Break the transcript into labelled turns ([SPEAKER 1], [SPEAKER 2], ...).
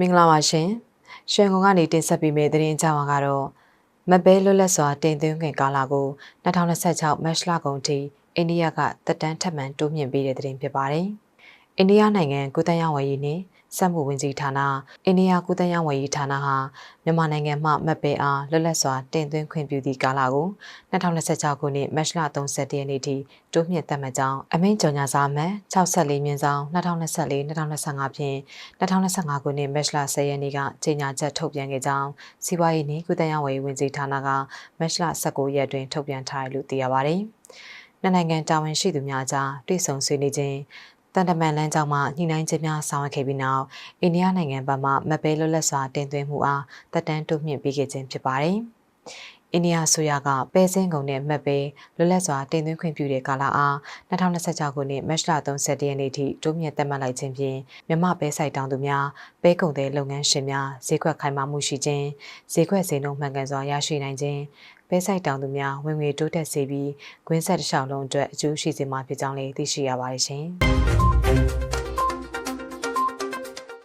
[SPEAKER 1] မင်္ဂလာပါရှင်။ရွှေကုံကနေတင်ဆက်ပေးမယ့်သတင်းအကြောင်းအကတော့မဘဲလွတ်လပ်စွာတင်သွင်းခွင့်ကာလကို2026မတ်လကုန်ထိအိန္ဒိယကတက်တန်းထပ်မံတိုးမြင့်ပေးတဲ့သတင်းဖြစ်ပါတယ်။အိန္ဒိယနိုင်ငံကုသရေးဝယ်ရေးနှင့် စက်မှုဝင်ကြီးဌာနအိန္ဒိယကုသရေးဝယ်ရေးဌာနဟာမြန်မာနိုင်ငံမှမဘဲအားလွတ်လပ်စွာတင်သွင်းခွင့်ပြုသည့်ကာလကို2026ခုနှစ်မတ်လ31ရက်နေ့ထိတိုးမြင့်သတ်မှတ်ကြောင်းအမိန့်ကြော်ညာစာမှန်64မြင်းဆောင်2024-2025ဖြင့်2025ခုနှစ်မတ်လ10ရက်နေ့ကကြေညာချက်ထုတ်ပြန်ခဲ့ကြောင်းစီးပွားရေးနှင့်ကုသရေးဝယ်ရေးဝန်ကြီးဌာနကမတ်လ19ရက်တွင်ထုတ်ပြန်ထားတယ်လို့သိရပါတယ်။နှစ်နိုင်ငံတာဝန်ရှိသူများကြားတွေ့ဆုံဆွေးနွေးခြင်း တန်တမန်လမ်းကြောင်းမှညှိနှိုင်းခြင်းများဆောင်ရွက်ခဲ့ပြီးနောက်အိန္ဒိယနိုင်ငံဘက်မှမပဲလွတ်လပ်စွာတင်သွင်းမှုအားတက်တန်းတိုးမြင့်ပေးခဲ့ခြင်းဖြစ်ပါတယ်။အိန္ဒိယဆိုရကပဲစင်းကုံနဲ့မှတ်ပဲလွတ်လပ်စွာတင်သွင်းခွင့်ပြုတဲ့ကာလအား2026ခုနှစ်မတ်လ31ရက်နေ့ထိတိုးမြင့်သက်မှတ်လိုက်ခြင်းဖြင့်မြမပဲဆိုင်တောင်သူများပဲကုန်တဲ့လုပ်ငန်းရှင်များဈေးကွက်ခိုင်မာမှုရှိခြင်းဈေးကွက်ဈေးနှုန်းမှန်ကန်စွာရရှိနိုင်ခြင်းပဲဆိုင်တောင်သူများဝင်ငွေတိုးတက်စေပြီးကွင်းဆက်တစ်လျှောက်လုံးအတွက်အကျိုးရှိစေမှာဖြစ်ကြောင်းလည်းသိရှိရပါတယ်ရှင်။ Thank you